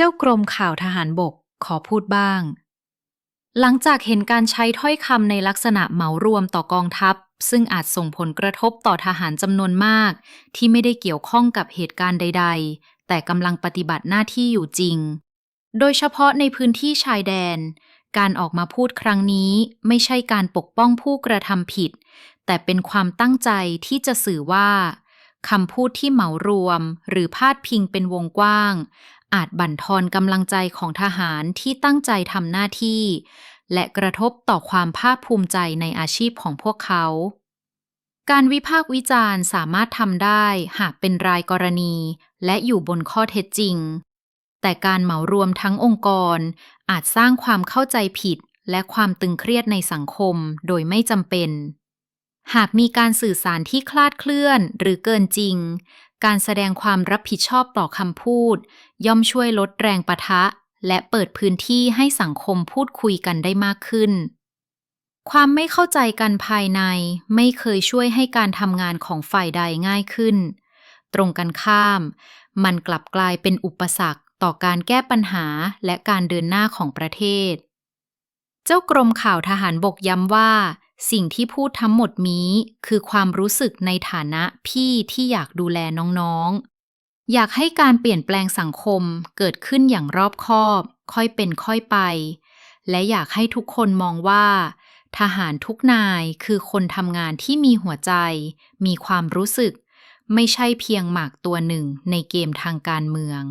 เจ้ากรมข่าวทหารบกขอพูดบ้าง หลังจากเห็นการใช้ถ้อยคำในลักษณะเหมารวมต่อกองทัพ ซึ่งอาจส่งผลกระทบต่อทหารจำนวนมาก ที่ไม่ได้เกี่ยวข้องกับเหตุการณ์ใด ๆ แต่กำลังปฏิบัติหน้าที่อยู่จริง โดยเฉพาะในพื้นที่ชายแดน การออกมาพูดครั้งนี้ไม่ใช่การปกป้องผู้กระทำผิด แต่เป็นความตั้งใจที่จะสื่อว่า คำพูดที่เหมารวม หรือพาดพิงเป็นวงกว้าง อาจบั่นทอนกำลังใจของทหารที่ตั้งใจทำหน้าที่ และกระทบต่อความภาคภูมิใจในอาชีพของพวกเขา การวิพากษ์วิจารณ์สามารถทำได้หากเป็นรายกรณี และอยู่บนข้อเท็จจริง แต่การเหมารวมทั้งองค์กร อาจสร้างความเข้าใจผิดและความตึงเครียดในสังคมโดยไม่จำเป็น หากมีการสื่อสารที่คลาดเคลื่อนหรือเกินจริง การแสดงความรับผิดชอบต่อคำพูด ย่อมช่วยลดแรงปะทะ และเปิดพื้นที่ให้สังคมพูดคุยกันได้มากขึ้น ความไม่เข้าใจกันภายในไม่เคยช่วยให้การทำงานของฝ่ายใดง่ายขึ้น ตรงกันข้าม มันกลับกลายเป็นอุปสรรคต่อการแก้ปัญหาและการเดินหน้าของประเทศ เจ้ากรมข่าวทหารบกย้ำว่า สิ่งที่พูดทั้งหมดนี้คือความรู้สึกในฐานะพี่ที่อยากดูแลน้องๆ อยากให้การเปลี่ยนแปลงสังคมเกิดขึ้นอย่างรอบคอบ ค่อยเป็นค่อยไป และอยากให้ทุกคนมองว่า ทหารทุกนายคือคนทำงานที่มีหัวใจ มีความรู้สึก ไม่ใช่เพียงหมากตัวหนึ่งในเกมทางการเมือง